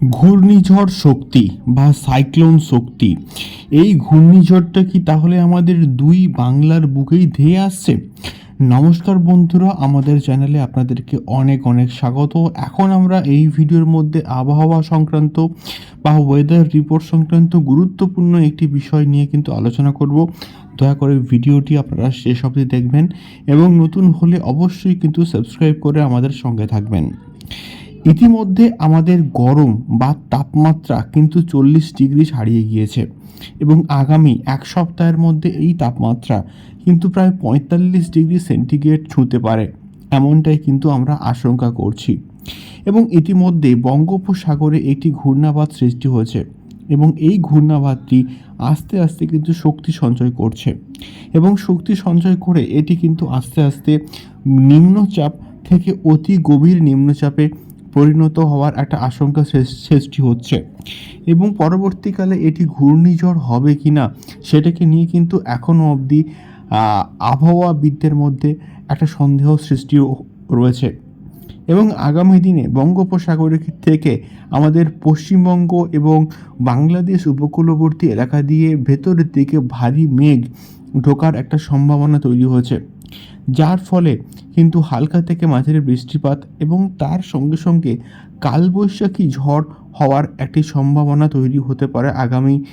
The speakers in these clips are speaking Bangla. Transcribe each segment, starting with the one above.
ঘূর্ণিঝড় শক্তি বা সাইক্লোন শক্তি। এই ঘূর্ণিঝড়টা কি তাহলে আমাদের দুই বাংলার বুকেই ধেয়ে আসছে? নমস্কার বন্ধুরা, আমাদের চ্যানেলে আপনাদেরকে অনেক অনেক স্বাগত। এখন আমরা এই ভিডিওর মধ্যে আবহাওয়া সংক্রান্ত বা ওয়েদার রিপোর্ট সংক্রান্ত গুরুত্বপূর্ণ একটি বিষয় নিয়ে কিন্তু আলোচনা করব। দয়া করে ভিডিওটি আপনারা শেষ অবধি দেখবেন এবং নতুন হলে অবশ্যই কিন্তু সাবস্ক্রাইব করে আমাদের সঙ্গে থাকবেন। ইতিমধ্যে আমাদের গরম বা তাপমাত্রা কিন্তু চল্লিশ ডিগ্রি ছাড়িয়ে গিয়েছে এবং আগামী এক সপ্তাহের মধ্যে এই তাপমাত্রা কিন্তু প্রায় পঁয়তাল্লিশ ডিগ্রি সেন্টিগ্রেড ছুঁতে পারে। এমনটাই কিন্তু আমরা আশঙ্কা করছি। এবং ইতিমধ্যে বঙ্গোপসাগরে একটি ঘূর্ণাবাত সৃষ্টি হয়েছে এবং এই ঘূর্ণাবাতটি আস্তে আস্তে কিন্তু শক্তি সঞ্চয় করছে। এবং শক্তি সঞ্চয় করে এটি কিন্তু আস্তে আস্তে নিম্নচাপ থেকে অতি গভীর নিম্নচাপে পরিণত হওয়ার একটা আশঙ্কা সৃষ্টি হচ্ছে। এবং পরবর্তীকালে এটি ঘূর্ণিঝড় হবে কি না সেটাকে নিয়ে কিন্তু এখনও অবধি আবহাওয়াবিদদের মধ্যে একটা সন্দেহ সৃষ্টি রয়েছে। এবং আগামী দিনে বঙ্গোপসাগর থেকে আমাদের পশ্চিমবঙ্গ এবং বাংলাদেশ উপকূলবর্তী এলাকা দিয়ে ভেতরের দিকে ভারী মেঘ ঢোকার একটা সম্ভাবনা তৈরি হয়েছে। যার ফলে কিন্তু হালকা থেকে মাঝারি বৃষ্টিপাত এবং তার সঙ্গে সঙ্গে কালবৈশাখী ঝড় হওয়ার একটি সম্ভাবনা তৈরি হতে পারে আগামী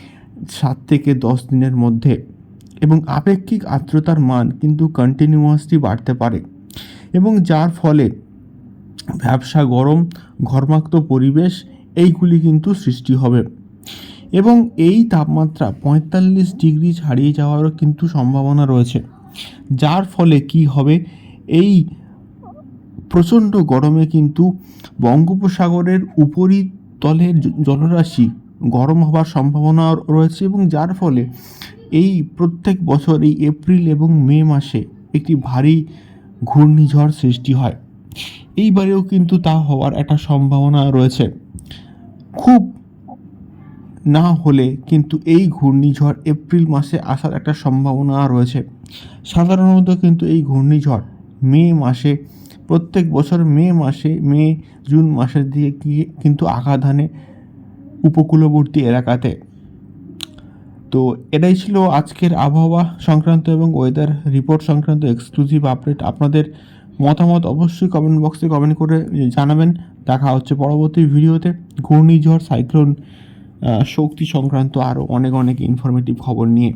সাত থেকে দশ দিনের মধ্যে। এবং আপেক্ষিক আর্দ্রতার মান কিন্তু কন্টিনিউয়াসলি বাড়তে পারে। এবং যার ফলে ব্যবসা গরম, ঘর্মাক্ত পরিবেশ, এইগুলি কিন্তু সৃষ্টি হবে। এবং এই তাপমাত্রা পঁয়তাল্লিশ ডিগ্রি ছাড়িয়ে যাওয়ারও কিন্তু সম্ভাবনা রয়েছে। যার ফলে কি হবে? এই প্রচণ্ড গরমে কিন্তু বঙ্গোপসাগরের উপরিতলের জলরাশি গরম হওয়ার সম্ভাবনা রয়েছে এবং যার ফলে এই প্রত্যেক বছর এই এপ্রিল এবং মে মাসে একটি ভারী ঘূর্ণিঝড় সৃষ্টি হয়। এইবারেও কিন্তু তা হওয়ার একটা সম্ভাবনা রয়েছে। খুব না হলে কিন্তু এই ঘূর্ণিঝড় এপ্রিল মাসে আসার একটা সম্ভাবনা রয়েছে। সাধারণত কিন্তু এই ঘূর্ণিঝড় মে মাসে, প্রত্যেক বছর মে মাসে, মে, জুন মাসের দিকে গিয়ে কিন্তু আঘাত হানে উপকূলবর্তী এলাকাতে। তো এটাই ছিল আজকের আবহাওয়া সংক্রান্ত এবং ওয়েদার রিপোর্ট সংক্রান্ত এক্সক্লুসিভ আপডেট আপনাদের মতামত অবশ্যই কমেন্ট বক্সে কমেন্ট করে জানাবেন। দেখা হচ্ছে পরবর্তী ভিডিওতে। ঘূর্ণিঝড় সাইক্লোন শক্তি সংক্রান্ত আরও অনেক অনেক ইনফরমেটিভ খবর নিয়ে।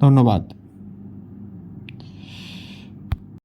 ধন্যবাদ।